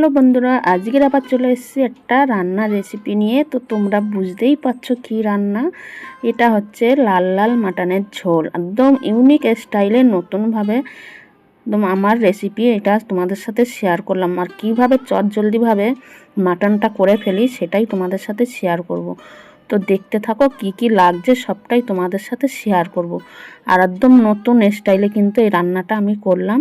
Hello বন্ধুরা, আজকের আবার চলে এসেছি একটা রান্নার রেসিপি নিয়ে তো তোমরা বুঝতেই পারছ কি রান্না এটা হচ্ছে লাল লাল মাটনের ঝোল, একদম ইউনিক স্টাইলে নতুনভাবে একদম আমার রেসিপি এটা তোমাদের সাথে শেয়ার করলাম আর কীভাবে চট জলদিভাবে মাটনটা করে ফেলি, সেটাই তোমাদের সাথে শেয়ার করব। তো দেখতে থাকো কি কি লাগছে, সবটাই তোমাদের সাথে শেয়ার করব। আর একদম নতুন স্টাইলে কিন্তু এই রান্নাটা আমি করলাম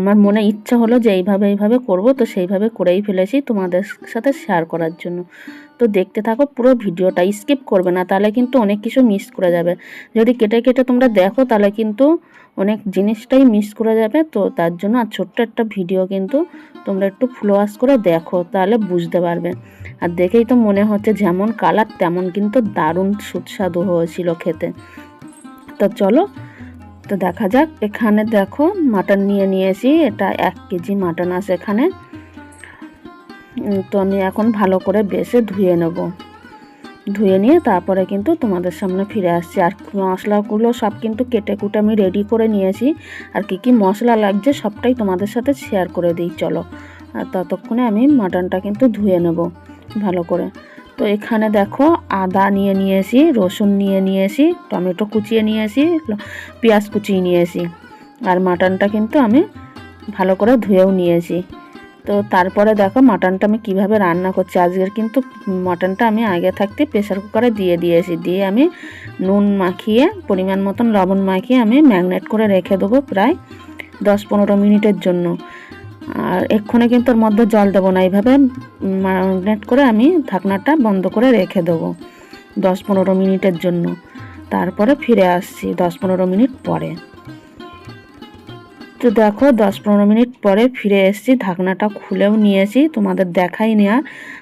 আমার মনে ইচ্ছা হলো যে এইভাবে এইভাবে করব, তো সেইভাবে করেই ফেলেছি তোমাদের সাথে শেয়ার করার জন্য। তো দেখতে থাকো, পুরো ভিডিওটা স্কিপ করবে না, তাহলে কিন্তু অনেক কিছু মিস করে যাবে। যদি কেটে কেটে তোমরা দেখো, তাহলে কিন্তু অনেক জিনিসটাই মিস করে যাবে। তো তার জন্য আর ছোট্ট একটা ভিডিও কিন্তু তোমরা একটু ফ্লোয়াস করে দেখো, তাহলে বুঝতে পারবে। আর দেখেই তো মনে হচ্ছে যেমন কালার তেমন কিন্তু দারুণ সুস্বাদু হয়েছিল খেতে। তো চলো তো দেখা যাক, এখানে দেখো মাটন নিয়ে নিয়েছি, এটা এক কেজি মাটন আছে এখানে। তো আমি এখন ভালো করে বেছে ধুয়ে নেব। ধুয়ে নিয়ে তারপরে কিন্তু তোমাদের সামনে ফিরে আসছি। আর মশলাগুলো সব কিন্তু কেটে কুটে আমি রেডি করে নিয়েছি। আর কি কি মশলা লাগছে সবটাই তোমাদের সাথে শেয়ার করে দিই, চলো। আর ততক্ষণে আমি মাটনটা কিন্তু ধুয়ে নেব ভালো করে। তো এখানে দেখো আদা নিয়ে নিয়েছি, রসুন নিয়ে নিয়েছি, টমেটো কুচিয়ে নিয়েছি, পেঁয়াজ কুচিয়ে নিয়েছি। আর মাটনটা কিন্তু আমি ভালো করে ধুয়েও নিয়েছি। তো তারপরে দেখো মাটনটা আমি কীভাবে রান্না করছি। আজকের কিন্তু মাটনটা আমি আগে থাকতে প্রেসার কুকারে দিয়ে দিয়েছি। দিয়ে আমি নুন মাখিয়ে, পরিমাণ মতন লবণ মাখিয়ে আমি ম্যাগনেট করে রেখে দেবো প্রায় দশ পনেরো মিনিটের জন্য। আর এক্ষণে কিন্তু ওর মধ্যে জল দেবো না। এইভাবে ম্যাগনেট করে আমি ঢাকনাটা বন্ধ করে রেখে দেবো দশ পনেরো মিনিটের জন্য। তারপরে ফিরে আসছি দশ পনেরো মিনিট পরে। তো দেখো, দশ পনেরো মিনিট পরে ফিরে এসেছি, ঢাকনাটা খুলেও নিয়েছি, তোমাদের দেখাই নেওয়া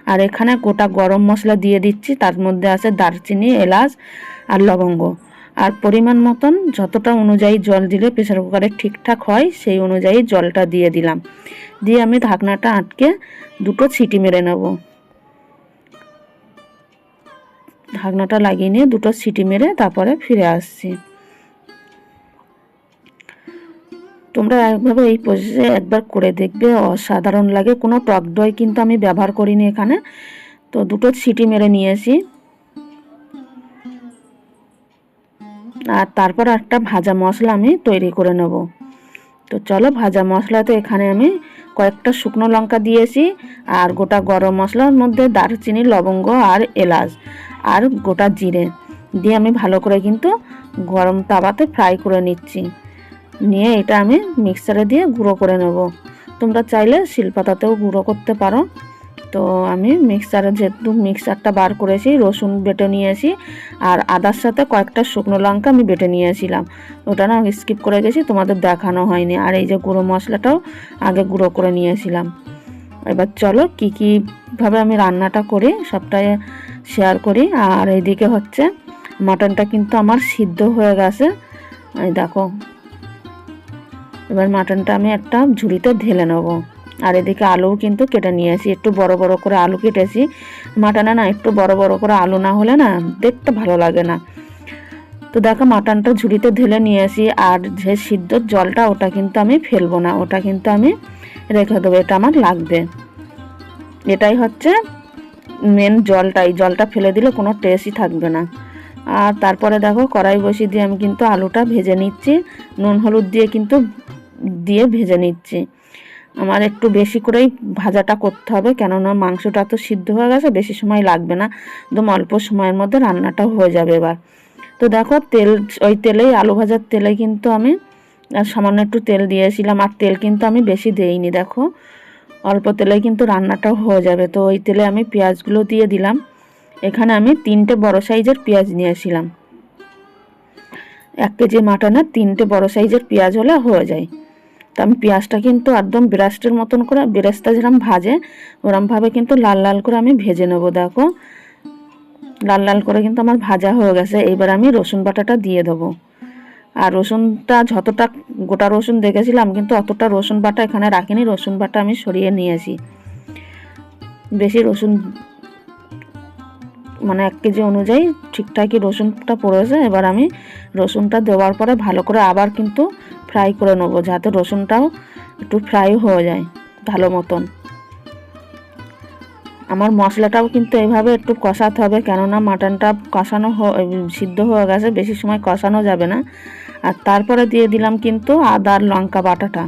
আর এখানে গোটা গরম মশলা দিয়ে দিচ্ছি, তার মধ্যে আছে দারচিনি, এলাচ আর লবঙ্গ। আর পরিমাণ মতন যতটা অনুযায়ী জল দিলে প্রেসার কুকারে ঠিকঠাক হয়, সেই অনুযায়ী জলটা দিয়ে দিলাম। দিয়ে আমি ঢাকনাটা আটকে দুটো ছিটি মেরে নেব। ঢাকনাটা লাগিয়ে নিয়ে দুটো সিটি মেরে তারপরে ফিরে আসছি। তোমরা একভাবে এই প্রসেসে একবার করে দেখবে, অসাধারণ লাগে। কোনো টক দই কিন্তু আমি ব্যবহার করিনি এখানে। তো দুটো সিটি মেরে নিয়েছি। আর তারপর একটা ভাজা মশলা আমি তৈরি করে নেব। তো চলো, ভাজা মশলাতে এখানে আমি কয়েকটা শুকনো লঙ্কা দিয়েছি আর গোটা গরম মশলার মধ্যে দারচিনি, লবঙ্গ আর এলাচ আর গোটা জিরে দিয়ে আমি ভালো করে কিন্তু গরম তাওয়াতে ফ্রাই করে নিচ্ছি। নিয়ে এটা আমি মিক্সারে দিয়ে গুঁড়ো করে নেব। তোমরা চাইলে শিলপাতাতেও গুঁড়ো করতে পারো। তো আমি মিক্সারে যেহেতু মিক্সারটা বার করেছি, রসুন বেটে নিয়েছি আর আদার সাথে কয়েকটা শুকনো লঙ্কা আমি বেটে নিয়েছিলাম। ওটা না স্কিপ করে গেছি, তোমাদের দেখানো হয়নি। আর এই যে গুঁড়ো মশলাটাও আগে গুঁড়ো করে নিয়েছিলাম। এবার চলো কী কীভাবে আমি রান্নাটা করি, সবটাই শেয়ার করি। আর এইদিকে হচ্ছে মাটনটা কিন্তু আমার সিদ্ধ হয়ে গেছে। দেখো। এবার মাটনটা আমি একটা ঝুড়িতে ঢেলে নেব। আর এদিকে আলুও কিন্তু কেটে নিয়েছি একটু বড় বড় করে আলু কেটেছি। মাটানে না একটু বড় বড় করে আলু না হলে না দেখতে ভালো লাগে না। তো দেখো মাটনটা ঝুড়িতে ঢেলে নিয়ে আসি আর যে সিদ্ধর জলটা ওটা কিন্তু আমি ফেলব না, ওটা কিন্তু আমি রেখে দেবো, এটা আমার লাগবে। এটাই হচ্ছে মেন জলটা, এই জলটা ফেলে দিলে কোনো টেস্টই থাকবে না। আর তারপরে দেখো কড়াই বসিয়ে দিয়ে আমি কিন্তু আলুটা ভেজে নিচ্ছি, নুন, হলুদ দিয়ে কিন্তু দিয়ে ভেজে নিচ্ছি। আমার একটু বেশি করেই ভাজাটা করতে হবে, কেননা মাংসটা তো সিদ্ধ হয়ে গেছে, বেশি সময় লাগবে না। একদম অল্প সময়ের মধ্যে রান্নাটা হয়ে যাবে এবার। তো দেখো, তেল, ওই তেলেই, আলু ভাজার তেলে কিন্তু আমি সামান্য একটু তেল দিয়েছিলাম, আর তেল কিন্তু আমি বেশি দেইনি, দেখো। অল্প তেলে কিন্তু রান্নাটাও হয়ে যাবে। তো ওই তেলে আমি পেঁয়াজগুলো দিয়ে দিলাম। এখানে আমি তিনটে বড় সাইজের পেঁয়াজ নিয়েছিলাম। এক কেজি মাটনের তিনটে বড় সাইজের পেঁয়াজ হলে হয়ে যায়। তো আমি পেঁয়াজটা কিন্তু একদম ব্রাস্টের মতন করে, ব্রাস্তা যেরকম ভাজে ওরমভাবে কিন্তু লাল লাল করে আমি ভেজে নেব, দেখো। লাল লাল করে কিন্তু আমার ভাজা হয়ে গেছে, এবার আমি রসুন বাটাটা দিয়ে দেবো। আর রসুনটা যতটা, গোটা রসুন দেখেছিলাম, কিন্তু অতটা রসুন বাটা এখানে রাখিনি, রসুন বাটা আমি সরিয়ে নিয়েছি। বেশি রসুন মানে এক কেজি অনুযায়ী ঠিকঠাকই রসুনটা পড়েছে, এবার আমি রসুনটা দেওয়ার পরে ভালো করে আবার কিন্তু ফ্রাই করে নেব, যাতে রসুনটাও একটু ফ্রাই হয়ে যায়, ভালো মতন। আমার মশলাটাও কিন্তু এভাবে একটু কষাতে হবে, কেননা মাটনটা কষানো সিদ্ধ হয়ে গেছে, বেশি সময় কষানো যাবে না। আর তারপরে দিয়ে দিলাম কিন্তু আদা আর লঙ্কা বাটাটা।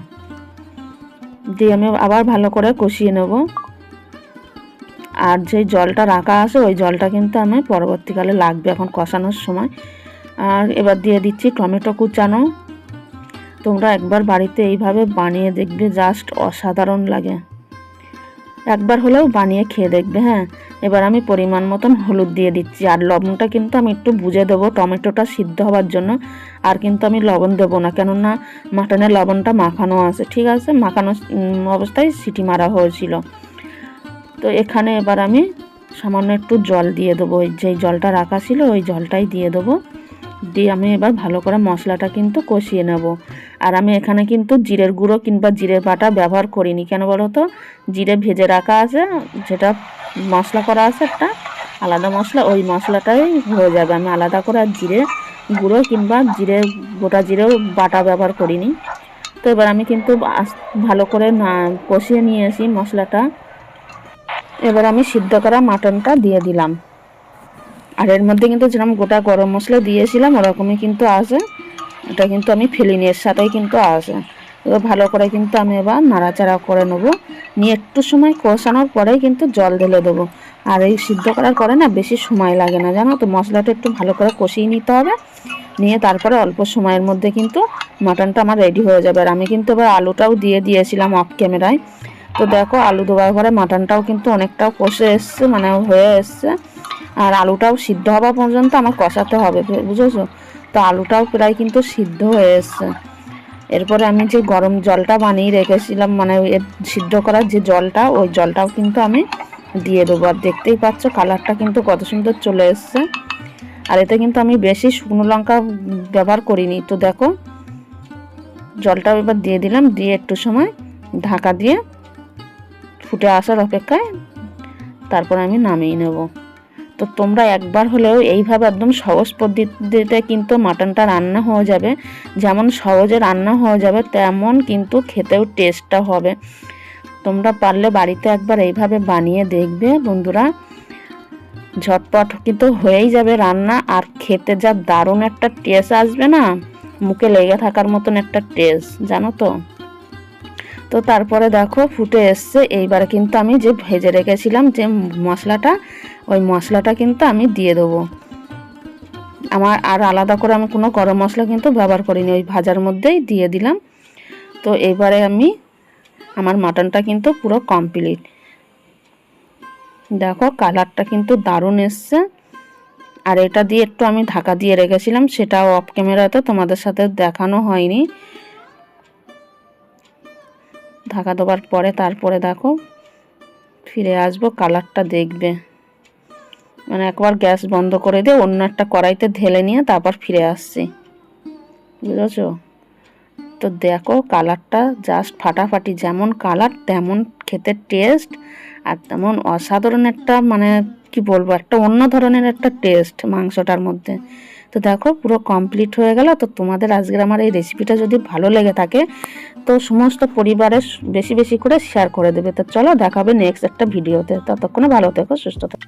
দিয়ে আমি আবার ভালো করে কষিয়ে নেব। আর যে জলটা রাখা আছে, ওই জলটা কিন্তু আমি পরবর্তীকালে লাগবে এখন কষানোর সময়। আর এবার দিয়ে দিচ্ছি টমেটো কুচানো। তোমরা একবার বাড়িতে এইভাবে বানিয়ে দেখবে জাস্ট অসাধারণ লাগে। একবার হলেও বানিয়ে খেয়ে দেখবে হ্যাঁ? এবার আমি পরিমাণ মতন হলুদ দিয়ে দিচ্ছি, আর লবণটা কিন্তু আমি একটু বুঝে দেবো, টমেটোটা সিদ্ধ হওয়ার জন্য, আর কিন্তু আমি লবণ দেবো না, কেননা মাটনের লবণটা মাখানো আছে, ঠিক আছে? মাখানো অবস্থায় সিটি মারা হয়েছিল। তো এখানে এবার আমি সামান্য একটু জল দিয়ে দেবো, ওই যেই জলটা রাখা ছিল, ওই জলটাই দিয়ে দেবো। দিয়ে আমি এবার ভালো করে মশলাটা কিন্তু কষিয়ে নেব। আর আমি এখানে কিন্তু জিরের গুঁড়ো কিংবা জিরে বাটা ব্যবহার করিনি। কেন বলো তো? জিরে ভেজে রাখা আছে, যেটা মশলা করা আছে একটা আলাদা মশলা, ওই মশলাটাই হয়ে যাবে। আমি আলাদা করে আর জিরে গুঁড়ো কিংবা জিরে গোটা জিরেও বাটা ব্যবহার করিনি। তো এবার আমি কিন্তু ভালো করে না কষিয়ে নিয়েছি মশলাটা। এবার আমি সিদ্ধ করা মাটনটা দিয়ে দিলাম। আর এর মধ্যে কিন্তু যেরকম গোটা গরম মশলা দিয়েছিলাম, ওরকমই কিন্তু আছে। এটা কিন্তু আমি ফেলিনি এর সাথেই কিন্তু আছে। এবার ভালো করে কিন্তু আমি এবার নাড়াচাড়া করে নেব। নিয়ে একটু সময় কষানোর পরেই কিন্তু জল ঢেলে দেবো। আর এই সিদ্ধ করার পরে না বেশি সময় লাগে না, জানো তো? মশলাটা একটু ভালো করে কষিয়ে নিতে হবে। নিয়ে তারপরে অল্প সময়ের মধ্যে কিন্তু মাটনটা আমার রেডি হয়ে যাবে। আর আমি কিন্তু এবার আলুটাও দিয়ে দিয়েছিলাম অফ ক্যামেরায় তো দেখো, আলু দেওয়ার পরে মাটনটাও কিন্তু অনেকটাও কষে এসছে মানে হয়ে এসছে। আর আলুটাও সিদ্ধ হওয়া পর্যন্ত আমার কষাতে হবে বুঝেছ? তো আলুটাও প্রায় কিন্তু সিদ্ধ হয়ে এসছে। এরপরে আমি যে গরম জলটা বানিয়ে রেখেছিলাম মানে সিদ্ধ করার যে জলটা, ওই জলটাও কিন্তু আমি দিয়ে দেবো। আর দেখতেই পাচ্ছ, কালারটা কিন্তু কত সুন্দর চলে এসছে। আর এতে কিন্তু আমি বেশি শুকনো লঙ্কা ব্যবহার করিনি। তো দেখো, জলটাও এবার দিয়ে দিলাম, দিয়ে একটু সময় ঢাকা দিয়ে ফুটে আসার অপেক্ষায় তারপর আমি নামিয়ে নেব। তো তোমরা একবার হলেও এইভাবে একদম সহজ পদ্ধতিতে কিন্তু মাটনটা রান্না হয়ে যাবে। যেমন সহজে রান্না হয়ে যাবে, তেমন কিন্তু খেতেও টেস্টটা হবে। তোমরা পারলে বাড়িতে একবার এইভাবে বানিয়ে দেখবে বন্ধুরা। ঝটপট কিন্তু হয়েই যাবে রান্না, আর খেতে যা দারুণ একটা টেস্ট আসবে না, মুখে লেগে থাকার মতন একটা টেস্ট জানো তো? তো তারপরে দেখো ফুটে এসছে। এইবার কিন্তু আমি যে ভেজে রেখেছিলাম যে মশলাটা, ওই মশলাটা কিন্তু আমি দিয়ে দেবো। আমার আর আলাদা করে আমি কোনো গরম মশলা কিন্তু ব্যবহার করিনি, ওই ভাজার মধ্যেই দিয়ে দিলাম। তো এবারে আমি, আমার মাটনটা কিন্তু পুরো কমপ্লিট দেখো কালারটা কিন্তু দারুণ এসছে। আর এটা দিয়ে একটু আমি ঢাকা দিয়ে রেখেছিলাম, সেটাও অফ ক্যামেরাতে তোমাদের সাথে দেখানো হয়নি। ঢাকা দেওয়ার পরে তারপরে দেখো ফিরে আসব, কালারটা দেখবে। মানে একবার গ্যাস বন্ধ করে দিয়ে অন্য একটা কড়াইতে ঢেলে নিয়ে তারপর ফিরে আসছি। বুঝেছ? তো দেখো কালারটা জাস্ট ফাটাফাটি, যেমন কালার, তেমন খেতে টেস্ট আর তেমন অসাধারণ একটা মানে কি বলব, একটা অন্য ধরনের একটা টেস্ট মাংসটার মধ্যে। তো দেখো পুরো কমপ্লিট হয়ে গেল। তো তোমাদের আজকের আমার এই রেসিপিটা যদি ভালো লেগে থাকে, তো সমস্ত পরিবারের বেশি বেশি করে শেয়ার করে দেবে। তো চলো দেখাবে নেক্সট একটা ভিডিওতে ততক্ষণে ভালো থেকো, সুস্থ থেকো।